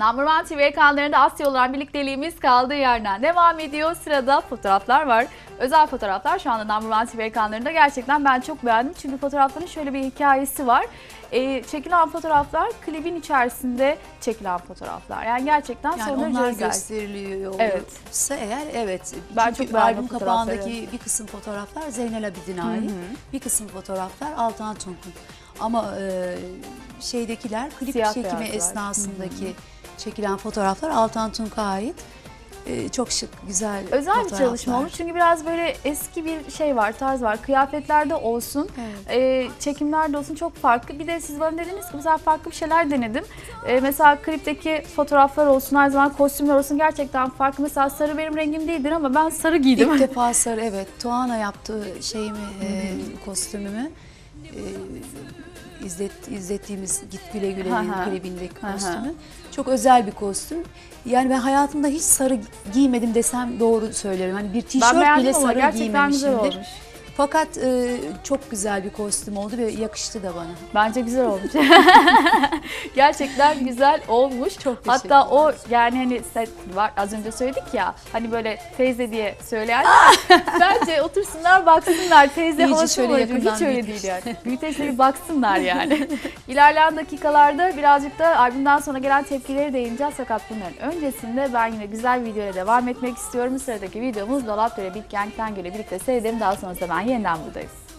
Number One TV ekranlarında Asya olan birlikteliğimiz kaldığı yerden devam ediyor. Sırada fotoğraflar var. Özel fotoğraflar şu anda Number One TV ekranlarında gerçekten ben çok beğendim. Çünkü fotoğrafların şöyle bir hikayesi var. Ee, çekilen fotoğraflar klibin içerisinde çekilen fotoğraflar. Yani gerçekten Yani son derece onlar özel. gösteriliyor Evet. eğer evet. Ben Çünkü çok albüm kapağındaki bir kısım fotoğraflar Zeynel Abidin'e ait. Bir kısım fotoğraflar Altan Tunkun. Ama e, şeydekiler klip Siyah çekimi beyazlar. esnasındaki çekilen fotoğraflar Altan Tunk'a ait. E, çok şık, güzel Özel bir fotoğraflar. çalışma olmuş çünkü biraz böyle eski bir şey var, tarz var. Kıyafetlerde olsun, Evet. e, çekimlerde olsun çok farklı. Bir de siz bana dediniz ki mesela farklı bir şeyler denedim. E, mesela klipteki fotoğraflar olsun, her zaman kostümler olsun gerçekten farklı. Mesela sarı benim rengim değildir ama ben sarı giydim. İlk defa sarı evet. Tuana yaptığı şeyimi, e, kostümümü e, izlet, izlettiğimiz Git Güle Güle'nin klibindeki kostümü. Çok özel bir kostüm. Yani ben hayatımda hiç sarı giymedim desem doğru söylerim. Hani bir tişört bile sarı gerçekten güzel giymemişimdir. olmuş. Fakat e, çok güzel bir kostüm oldu ve yakıştı da bana. Bence güzel olmuş. Gerçekten güzel olmuş. Çok Hatta o yani hani set var az önce söyledik ya hani böyle teyze diye söyleyen bence otursunlar baksınlar teyze İyice havası şöyle mı? yakından Hiç öyle değil yani. Büyüteçle bir baksınlar yani. İlerleyen dakikalarda birazcık da albümden sonra gelen tepkileri değineceğiz fakat bunların öncesinde ben yine güzel videoyla devam etmek istiyorum. Sıradaki videomuz Dolapdere Big Gang'ten göre birlikte seyredelim. Daha sonrasında ben yeniden buradayız.